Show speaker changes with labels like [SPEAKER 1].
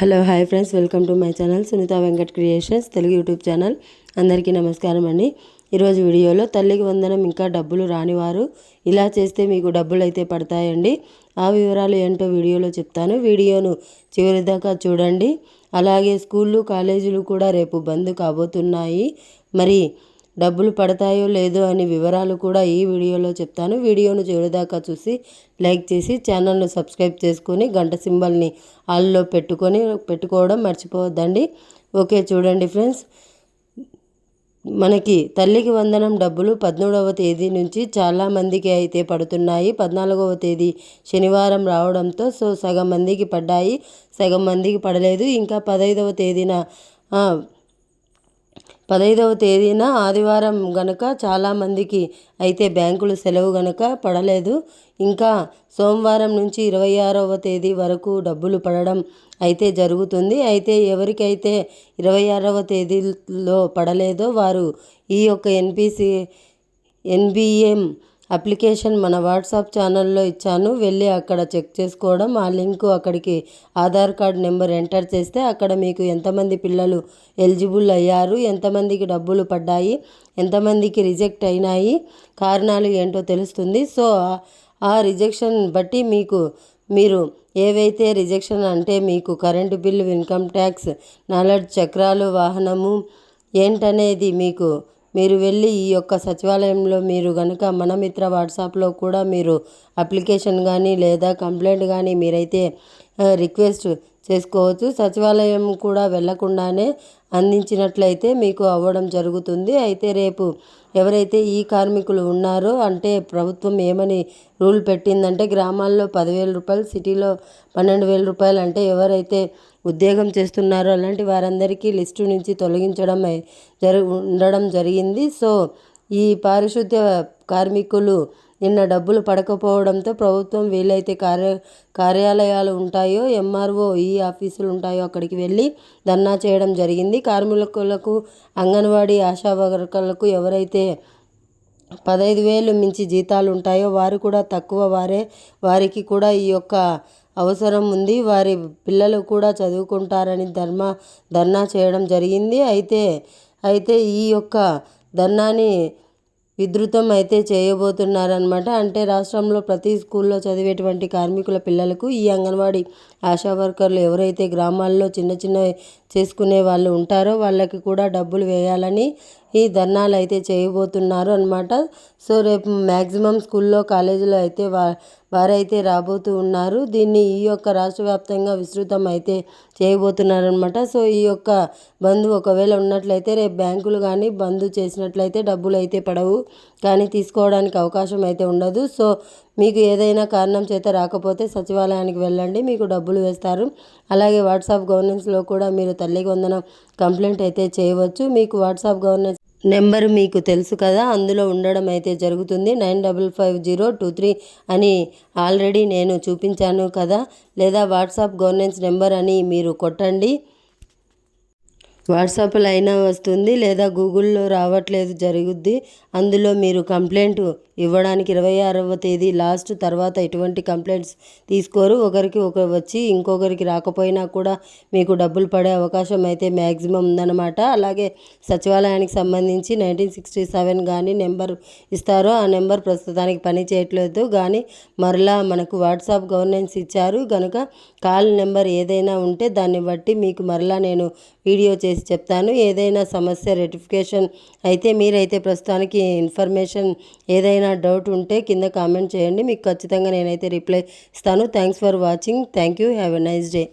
[SPEAKER 1] Hello hi friends welcome to my channel Sunitha Venkat creations Telugu YouTube channel. అందరికీ నమస్కారం అండి. ఈరోజు వీడియోలో తల్లికి వందనం ఇంకా డబ్బులు రానివారు. ఇలా చేస్తే మీకు డబ్బులు అయితే పడతాయండి. ఆ వివరాలు ఏంటో వీడియోలో చెప్తాను. వీడియోను చివరి దాకా చూడండి. అలాగే స్కూళ్ళు కాలేజీలు కూడా రేపు బంద్ కాబోతున్నాయి. మరి డబ్బులు పడతాయో లేదో అని వివరాలు కూడా ఈ వీడియోలో చెప్తాను. వీడియోను చివరిదాకా చూసి లైక్ చేసి ఛానల్ను సబ్స్క్రైబ్ చేసుకొని గంట సింబల్ని ఆల్లో పెట్టుకొని పెట్టుకోవడం మర్చిపోవద్దండి. ఓకే చూడండి ఫ్రెండ్స్. మనకి తల్లికి వందనం డబ్బులు పద్మూడవ తేదీ నుంచి చాలామందికి అయితే పడుతున్నాయి. పద్నాలుగవ తేదీ శనివారం రావడంతో సో సగం మందికి పడ్డాయి. సగం మందికి పడలేదు. ఇంకా పదహైదవ తేదీన పదహైదవ తేదీన ఆదివారం గనక చాలామందికి అయితే బ్యాంకులు సెలవు గనక పడలేదు. ఇంకా సోమవారం నుంచి ఇరవై ఆరవ తేదీ వరకు డబ్బులు పడడం అయితే జరుగుతుంది. అయితే ఎవరికైతే ఇరవై ఆరవ తేదీలో పడలేదో వారు ఈ యొక్క ఎన్పిసి ఎన్బిఎం అప్లికేషన్ మన వాట్సాప్ ఛానల్లో ఇచ్చాను. వెళ్ళి అక్కడ చెక్ చేసుకోవడం. ఆ లింకు అక్కడికి ఆధార్ కార్డ్ నెంబర్ ఎంటర్ చేస్తే అక్కడ మీకు ఎంతమంది పిల్లలు ఎలిజిబుల్ అయ్యారు ఎంతమందికి డబ్బులు పడ్డాయి ఎంతమందికి రిజెక్ట్ అయినాయి కారణాలు ఏంటో తెలుస్తుంది. సో ఆ రిజెక్షన్ బట్టి మీకు మీరు ఏవైతే రిజెక్షన్ అంటే మీకు current bill income tax knowledge చక్రాలు వాహనము ఏంటనేది మీకు మీరు వెళ్ళి ఈ యొక్క సచివాలయంలో మీరు కనుక మనమిత్ర వాట్సాప్లో కూడా మీరు అప్లికేషన్ కానీ లేదా కంప్లైంట్ కానీ మీరైతే రిక్వెస్ట్ చేసుకోవచ్చు. సచివాలయం కూడా వెళ్ళకుండానే అందించినట్లయితే మీకు అవ్వడం జరుగుతుంది. అయితే రేపు ఎవరైతే ఈ కార్మికులు ఉన్నారో అంటే ప్రభుత్వం ఏమని రూల్ పెట్టిందంటే గ్రామాల్లో పదివేల రూపాయలు సిటీలో పన్నెండు వేల రూపాయలు అంటే ఎవరైతే ఉద్యోగం చేస్తున్నారో అలాంటి వారందరికీ లిస్టు నుంచి తొలగించడం జరు ఉండడం జరిగింది. సో ఈ పారిశుద్ధ్య కార్మికులు నిన్న డబ్బులు పడకపోవడంతో ప్రభుత్వం వీలైతే కార్య కార్యాలయాలు ఉంటాయో ఎంఆర్ఓ ఈ ఆఫీసులు ఉంటాయో అక్కడికి వెళ్ళి ధర్నా చేయడం జరిగింది. కార్మికులకు అంగన్వాడీ ఆశా వర్కర్లకు ఎవరైతే పదహైదు వేలు మించి జీతాలు ఉంటాయో వారు కూడా తక్కువ వారే వారికి కూడా ఈ యొక్క అవసరం ఉంది. వారి పిల్లలు కూడా చదువుకుంటారని ధర్మ ధర్నా చేయడం జరిగింది. అయితే అయితే ఈ యొక్క ధర్నాని విధృతం అయితే చేయబోతున్నారనమాట అంటే రాష్ట్రంలో ప్రతి స్కూల్లో చదివేటువంటి కార్మికుల పిల్లలకు ఈ అంగన్వాడీ ఆశా వర్కర్లు ఎవరైతే గ్రామాల్లో చిన్న చిన్న చేసుకునే వాళ్ళు ఉంటారో వాళ్ళకి కూడా డబ్బులు వేయాలని ఈ ధర్నాలు అయితే చేయబోతున్నారు అనమాట సో రేపు మ్యాక్సిమం స్కూల్లో కాలేజీలో అయితే వా వారైతే రాబోతూ ఉన్నారు. దీన్ని ఈ యొక్క రాష్ట్ర వ్యాప్తంగా విస్తృతం అయితే చేయబోతున్నారనమాట సో ఈ యొక్క బంధు ఒకవేళ ఉన్నట్లయితే రేపు బ్యాంకులు కానీ బంద్ చేసినట్లయితే డబ్బులు అయితే పడవు. కానీ తీసుకోవడానికి అవకాశం అయితే ఉండదు. సో మీకు ఏదైనా కారణం చేత రాకపోతే సచివాలయానికి వెళ్ళండి మీకు డబ్బులు వేస్తారు. అలాగే వాట్సాప్ గవర్నెన్స్లో కూడా మీరు తల్లికి వందన కంప్లైంట్ అయితే చేయవచ్చు. మీకు వాట్సాప్ గవర్నెన్స్ నెంబర్ మీకు తెలుసు కదా అందులో ఉండడం అయితే జరుగుతుంది. Nine double five zero two three అని ఆల్రెడీ నేను చూపించాను కదా లేదా వాట్సాప్ గవర్నెన్స్ నెంబర్ అని మీరు కొట్టండి. వాట్సాప్లో అయినా వస్తుంది లేదా గూగుల్లో రావట్లేదు జరుగుద్ది. అందులో మీరు కంప్లైంట్ ఇవ్వడానికి ఇరవై ఆరవ తేదీ లాస్ట్ తర్వాత ఎటువంటి కంప్లైంట్స్ తీసుకోరు. ఒకరికి ఒకరు వచ్చి ఇంకొకరికి రాకపోయినా కూడా మీకు డబ్బులు పడే అవకాశం అయితే మ్యాక్సిమం ఉందన్నమాట. అలాగే సచివాలయానికి సంబంధించి నైన్టీన్ సిక్స్టీ సెవెన్ కానీ నెంబర్ ఇస్తారో ఆ నెంబర్ ప్రస్తుతానికి పని చేయట్లేదు. కానీ మరలా మనకు వాట్సాప్ గవర్నెన్స్ ఇచ్చారు. కనుక కాల్ నెంబర్ ఏదైనా ఉంటే దాన్ని బట్టి మీకు మరలా నేను వీడియో చేసి చేసి చెప్తాను. ఏదైనా సమస్య రెటిఫికేషన్ అయితే మీరైతే ప్రస్తుతానికి ఇన్ఫర్మేషన్ ఏదైనా డౌట్ ఉంటే కింద కామెంట్ చేయండి. మీకు ఖచ్చితంగా నేనైతే రిప్లై ఇస్తాను. Thanks for watching. Thank you. Have a nice day.